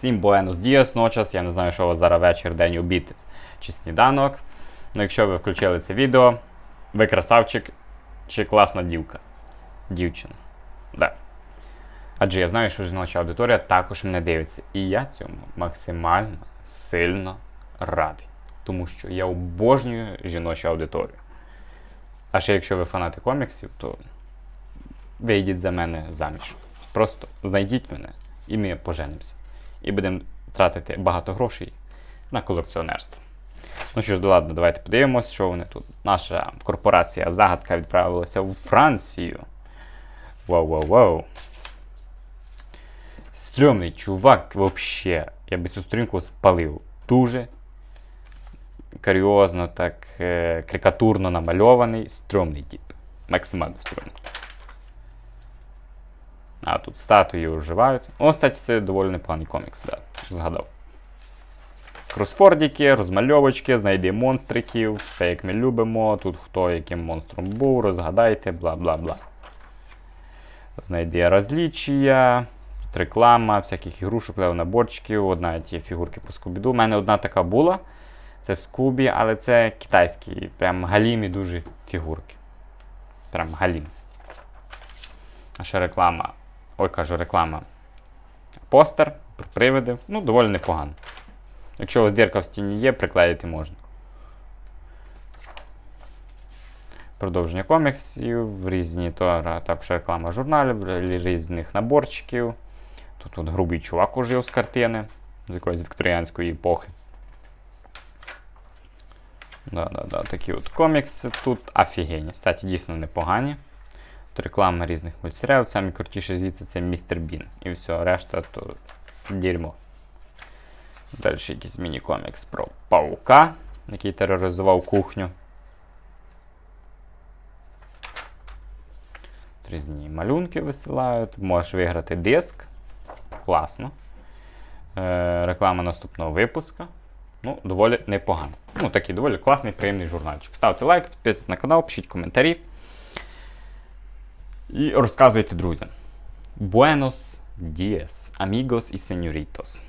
Всім Буенос Діас, ночас. Я не знаю, що у вас зараз вечір, день, обід чи сніданок. Ну, якщо ви включили це відео, ви красавчик чи класна дівка. Дівчина. Да. Адже я знаю, що жіноча аудиторія також мене дивиться. І я цьому максимально сильно радий. Тому що я обожнюю жіночу аудиторію. А ще якщо ви фанати коміксів, то вийдіть за мене заміж. Просто знайдіть мене і ми поженимося. І будемо тратити багато грошей на колекціонерство. Ну що ж, ладно, давайте подивимось, що вони тут. Наша корпорація загадка відправилася у Францію. Вау-вау-вау. Стрьомний чувак, вообще. Я би цю сторінку спалив. Дуже каріозно, так е, карикатурно намальований, стрьомний тип. Максимально стрьомний. А, тут статуї оживають. О, кстати, це доволі непоганий комікс, да, згадав. Кросфордіки, розмальовочки, знайди монстриків, все як ми любимо. Тут хто яким монстром був, розгадайте, бла бла бла. Знайди розлічія, тут реклама, всяких ігрушок, наборчиків, одна ті фігурки по скубіду. У мене одна така була. Це Скубі, але це китайські, прям галімі дуже фігурки. Прям галім. А ще реклама. Ой, кажу, реклама. Постер, привиди. Ну, доволі непогано. Якщо у вас дірка в стіні є, приклеїти можна. Продовження коміксів, різні то, також реклама журналів, різних наборчиків. Тут от грубий чувак ужив з картини з якоїсь вікторіанської епохи. Да-да-да, такі от комікси тут офігенні. Кстати, дійсно непогані. Реклама різних мультсеріалів. Самі крутіші звідси це Містер Бін. І все, решта то дерьмо. Далі якийсь міні-комікс про паука, який тероризував кухню. Різні малюнки висилають. Можеш виграти диск. Класно. Е, реклама наступного випуска. Ну, доволі непогано. Ну, такий доволі класний, приємний журнальчик. Ставте лайк, підписуйтесь на канал, пишіть коментарі. І розказуйте друзям. Buenos dias, amigos і señoritos.